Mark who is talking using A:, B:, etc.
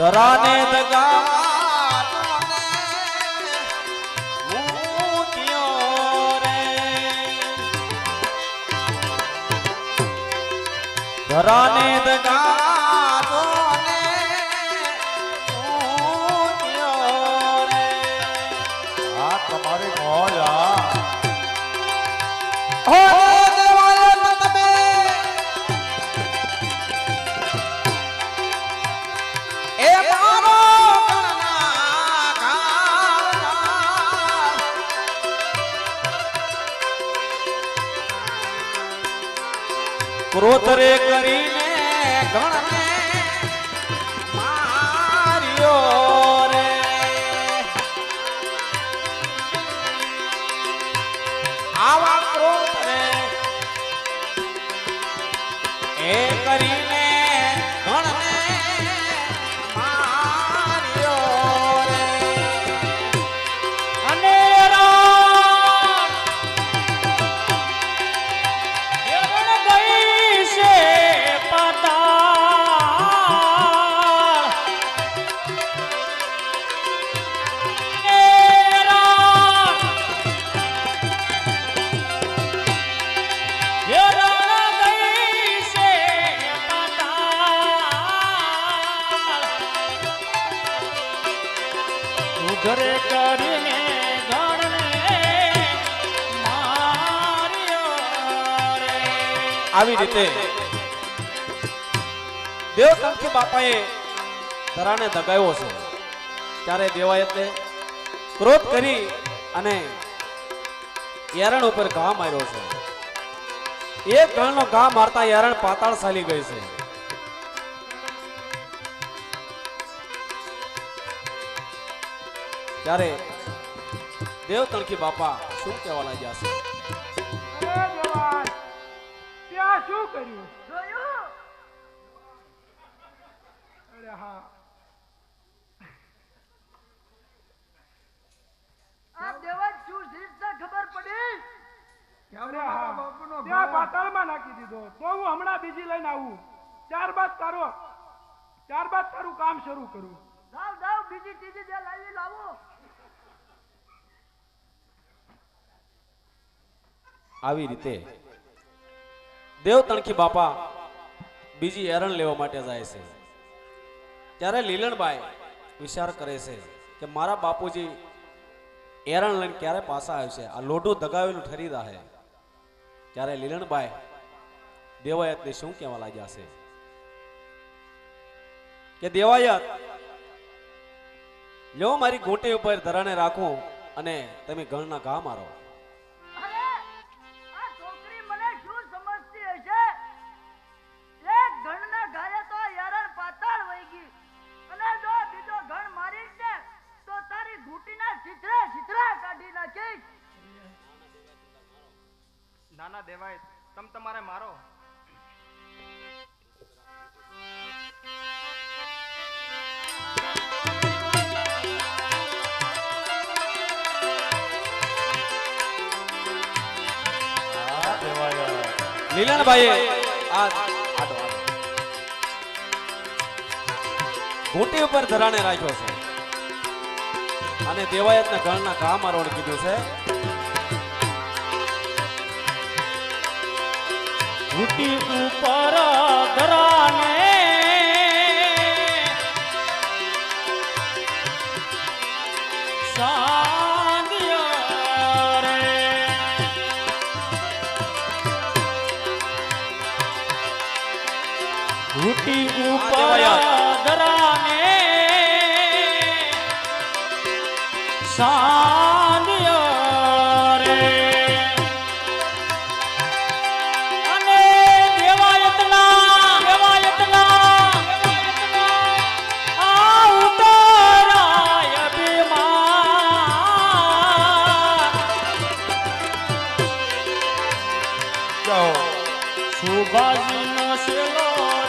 A: ધરાને દગા ધરાને દગા તોને મૂક્યો રે.
B: આ તમારી મોજ
A: હો. ક્રોધ રે કરીને ગણને માર્યો રે. આવા ક્રોધ એ કરીને ઘરે કરીને આવી રીતે દેવકાંતથી બાપાએ ધરાને દગાવ્યો છે. ત્યારે દેવાયતે ક્રોધ કરી અને યારણ ઉપર ઘા માર્યો છે. એક ગણનો ઘા મારતા યારણ પાતાળ ચાલી ગઈ છે. ત્યારે દેવ તણકી બાપા શું કહેવા લાગ્યા છે?
C: ત્યાં શું કર્યું અરે હા?
D: આ દેવા શું રીત ખબર પડી
C: ત્યાં પાતાળમાં નાખી દીધો. તો હું હમણાં બીજી લઈને આવું. ત્યારબાદ તારો ત્યારબાદ તારું કામ શરૂ કરું.
D: બીજી ત્રીજી જે લાવી લાવો.
A: આવી રીતે. દેવ તણકી બાપા બીજી એરણ લેવા માટે જાય છે. ત્યારે લીલણબાઈ વિચાર કરે છે કે મારા બાપુજી એરણ લઈને ક્યારે પાછા આવશે? આ લોઢું દગાવેલું ઠરી રહે ત્યારે લીલણબાઈ દેવાયતને શું કહેવા લાગ્યા છે? કે દેવાયત લ્યો મારી ગોટી ઉપર ધરાને રાખો અને તમે ગણના ઘા મારો.
E: નાના દેવાય તમ તમારે
B: શું
A: લીલણભાઈએ આ. ઘૂંટી ઉપર ધરાણે રાખ્યો છે અને દેવાયતને ગણના ઘા મારવાનું કીધું છે ઘૂંટી ઉપર ઘૂટી ઉપર દરાને સાંદિયો રે અને દેવાયતના દેવાયતના આ ઉતરાય બીમા સેલો